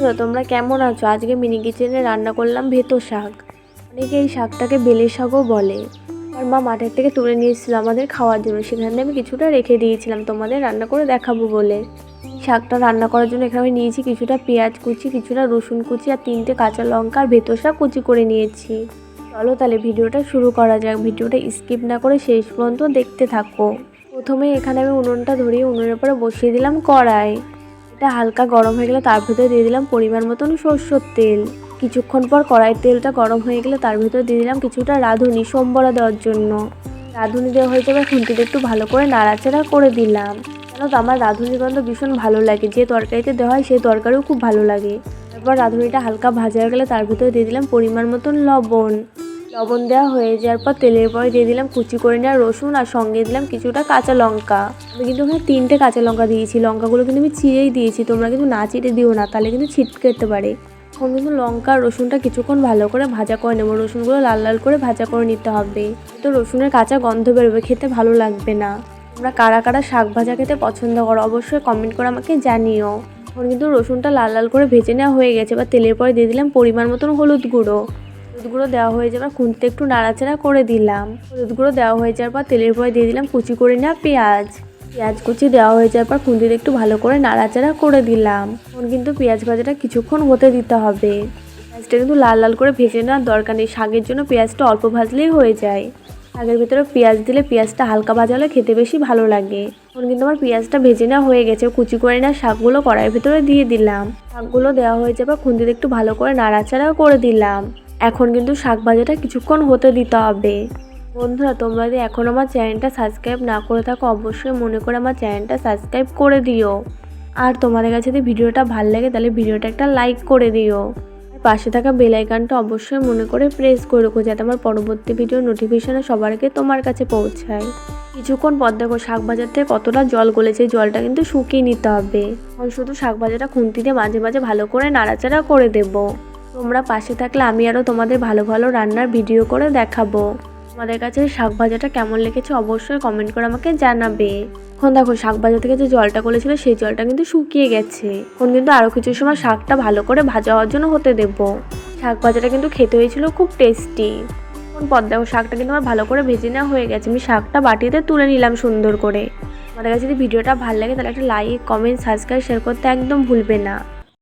বন্ধুরা, তোমরা কেমন আছো? আজকে মিনি কিচেনে রান্না করলাম ভেতো শাক। অনেকে এই শাকটাকে বেলে শাকও বলে। আর মা মাঠের থেকে তুলে নিয়ে এসেছিল আমাদের খাওয়ার জন্য। সেখানে আমি কিছুটা রেখে দিয়েছিলাম তোমাদের রান্না করে দেখাবো বলে। শাকটা রান্না করার জন্য এখানে আমি নিয়েছি কিছুটা পেঁয়াজ কুচি, কিছুটা রসুন কুচি আর তিনটে কাঁচা লঙ্কা আর ভেতো শাক কুচি করে নিয়েছি। চলো তাহলে ভিডিওটা শুরু করা যাক। ভিডিওটা স্কিপ না করে শেষ পর্যন্ত দেখতে থাকো। প্রথমে এখানে আমি উনুনটা ধরিয়ে উনুনের পরে বসিয়ে দিলাম কড়াই। এটা হালকা গরম হয়ে গেলে তার ভিতরে দিয়ে দিলাম পরিমাণ মতন সরষের তেল। কিছুক্ষণ পর কড়াইয়ের তেলটা গরম হয়ে গেলে তার ভিতরে দিয়ে দিলাম কিছুটা রাঁধুনি সোমবরা দেওয়ার জন্য। রাঁধুনি দেওয়া হয়ে যাবে খুন্তিতে একটু ভালো করে নাড়াচাড়া করে দিলাম। কেন তো আমার রাঁধুনি গন্ধ ভীষণ ভালো লাগে, যে তরকারিতে দেওয়া হয় সেই তরকারিও খুব ভালো লাগে। তারপর রাঁধুনিটা হালকা ভাজা হয়ে গেলে তার ভিতরে দিয়ে দিলাম পরিমাণ মতন লবণ। লবণ দেওয়া হয়ে যাওয়ার পর তেলের পরে দিয়ে দিলাম কুচি করে নেওয়া রসুন আর সঙ্গে দিলাম কিছুটা কাঁচা লঙ্কা। আমি কিন্তু ওখানে তিনটে কাঁচা লঙ্কা দিয়েছি। লঙ্কাগুলো কিন্তু আমি চিড়েই দিয়েছি। তোমরা কিন্তু না চিড়ে দিও না, তাহলে কিন্তু ছিটকে যেতে পারে। এখন কিন্তু লঙ্কা রসুনটা কিছুক্ষণ ভালো করে ভাজা করে নেব। রসুনগুলো লাল লাল করে ভাজা করে নিতে হবে। তো রসুনের কাঁচা গন্ধ বেরোবে, খেতে ভালো লাগবে না। তোমরা কারা কারা শাক ভাজা খেতে পছন্দ করো, অবশ্যই কমেন্ট করে আমাকে জানিও। এখন কিন্তু রসুনটা লাল লাল করে ভেজে নেওয়া হয়ে গেছে। বা তেলের পরে দিয়ে দিলাম পরিমাণ মতন হলুদ গুঁড়ো। হলুদ গুঁড়ো দেওয়া হয়ে যাবার খুন্তিতে একটু নাড়াচাড়া করে দিলাম। হলুদ গুঁড়ো দেওয়া হয়ে যাওয়ার পর তেলের পরে দিয়ে দিলাম, কুচি করে নেওয়া পেঁয়াজ। পেঁয়াজ কুচি দেওয়া হয়ে যাওয়ার পর খুন্তিতে একটু ভালো করে নাড়াচাড়া করে দিলাম। এখন কিন্তু পেঁয়াজ ভাজাটা কিছুক্ষণ হতে দিতে হবে। পেঁয়াজটা কিন্তু লাল লাল করে ভেজে নেওয়ার দরকার নেই, শাকের জন্য পেঁয়াজটা অল্প ভাজলেই হয়ে যায়। শাকের ভিতরে পেঁয়াজ দিলে পেঁয়াজটা হালকা ভাজা হলে খেতে বেশি ভালো লাগে। এখন কিন্তু আমার পেঁয়াজটা ভেজে নেওয়া হয়ে গেছে, কুচি করে নেওয়া শাকগুলো কড়াইয়ের ভিতরে দিয়ে দিলাম। শাকগুলো দেওয়া হয়ে যাবে খুন্তিতে একটু ভালো করে নাড়াচাড়াও করে দিলাম। এখন কিন্তু শাক ভাজাটা কিছুক্ষণ হতে দিতে হবে। বন্ধুরা, তোমরা যদি এখন আমার চ্যানেলটা সাবস্ক্রাইব না করে থাকো, অবশ্যই মনে করে আমার চ্যানেলটা সাবস্ক্রাইব করে দিও। আর তোমাদের কাছে যদি ভিডিওটা ভালো লাগে, তাহলে ভিডিওটা একটা লাইক করে দিও। পাশে থাকা বেল আইকনটা অবশ্যই মনে করে প্রেস করে রাখো, যাতে আমার পরবর্তী ভিডিও নোটিফিকেশনে সবার আগে তোমার কাছে পৌঁছায়। কিছুক্ষণ পর দেখো শাক থেকে কতটা জল গলেছে জলটা কিন্তু শুকিয়ে নিতে হবে। এখন শুধু শাক ভাজাটা খুন্তিতে মাঝে মাঝে ভালো করে নাড়াচাড়া করে দেবো। তোমরা পাশে থাকলে আমি আরও তোমাদের ভালো ভালো রান্নার ভিডিও করে দেখাবো। তোমাদের কাছে শাক ভাজাটা কেমন লেগেছে অবশ্যই কমেন্ট করে আমাকে জানাবে। এখন দেখো, শাক ভাজা থেকে যে জলটা করেছিল সেই জলটা কিন্তু শুকিয়ে গেছে। এখন কিন্তু আরও কিছু সময় শাকটা ভালো করে ভাজা হওয়ার জন্য হতে দেবো। শাক ভাজাটা কিন্তু খেতে হয়েছিল খুব টেস্টি এখন পর দেখো, শাকটা কিন্তু আমার ভালো করে ভেজে নেওয়া হয়ে গেছে। আমি শাকটা বাটিতে তুলে নিলাম সুন্দর করে। তোমাদের কাছে যদি ভিডিওটা ভালো লাগে, তাহলে একটা লাইক কমেন্ট সাবস্ক্রাইব শেয়ার করতে একদম ভুলবে না।